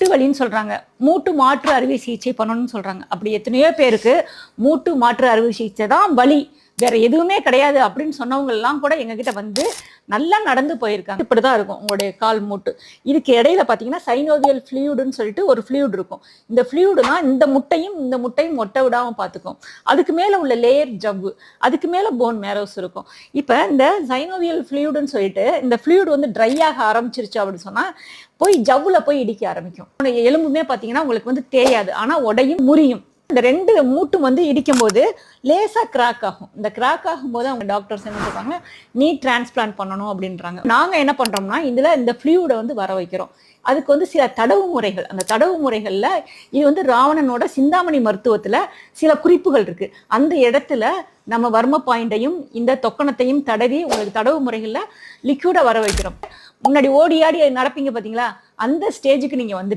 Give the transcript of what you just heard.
மூட்டு வலின்னு சொல்றாங்க. மூட்டு மாற்று அறுவை சிகிச்சை பண்ணணும்னு சொல்றாங்க. அப்படி எத்தனையோ பேருக்கு மூட்டு மாற்று அறுவை சிகிச்சை தான் வலி. வேற எதுவுமே கிடையாது அப்படின்னு சொன்னவங்க எல்லாம் கூட எங்ககிட்ட வந்து நல்லா நடந்து போயிருக்காங்க. இப்படிதான் இருக்கும் உங்களுடைய கால் மூட்டு. இதுக்கு இடையில பாத்தீங்கன்னா சைனோவியல் ஃப்ளூயிடுன்னு சொல்லிட்டு ஒரு ஃப்ளூயிட் இருக்கும். இந்த ஃப்ளூயிடுனா இந்த முட்டையும் இந்த முட்டையும் மொட்டை விடாம பார்த்துக்கும் அதுக்கு மேல உள்ள லேயர் ஜவ்வு அதுக்கு மேல போன் மேரோஸ் இருக்கும். இப்போ இந்த சைனோவியல் ஃப்ளூயிடுன்னு சொல்லிட்டு இந்த ஃப்ளூயிட் வந்து ட்ரை ஆக ஆரம்பிச்சிருச்சு அப்படின்னு சொன்னா போய் ஜவ்வுல போய் இடிக்க ஆரம்பிக்கும். எலும்புமே பாத்தீங்கன்னா உங்களுக்கு வந்து தேயாது. ஆனா உடையும் முறியும். இந்த ரெண்டு மூட்டும் வந்து இடிக்கும் போது லேசா கிராக் ஆகும். இந்த கிராக் ஆகும்போது அவங்க டாக்டர்ஸ் என்ன சொல்றாங்க நீ டிரான்ஸ்பிளான்ட் பண்ணணும் அப்படின்றாங்க. நாங்க என்ன பண்றோம்னா இதுல இந்த ஃப்ளூயிடை வந்து வர வைக்கிறோம். அதுக்கு வந்து சில தடவு முறைகள். அந்த தடவு முறைகள்ல இது வந்து ராவணனோட சிந்தாமணி மருத்துவத்துல சில குறிப்புகள் இருக்கு. அந்த இடத்துல நம்ம வர்ம பாயிண்டையும் இந்த தொக்கணத்தையும் தடவி உங்களுக்கு தடவு முறைகள்ல லிக்யூடை வர வைக்கிறோம். முன்னாடி ஓடி ஆடி நடப்பீங்க பாத்தீங்களா? அந்த ஸ்டேஜுக்கு நீங்க வந்து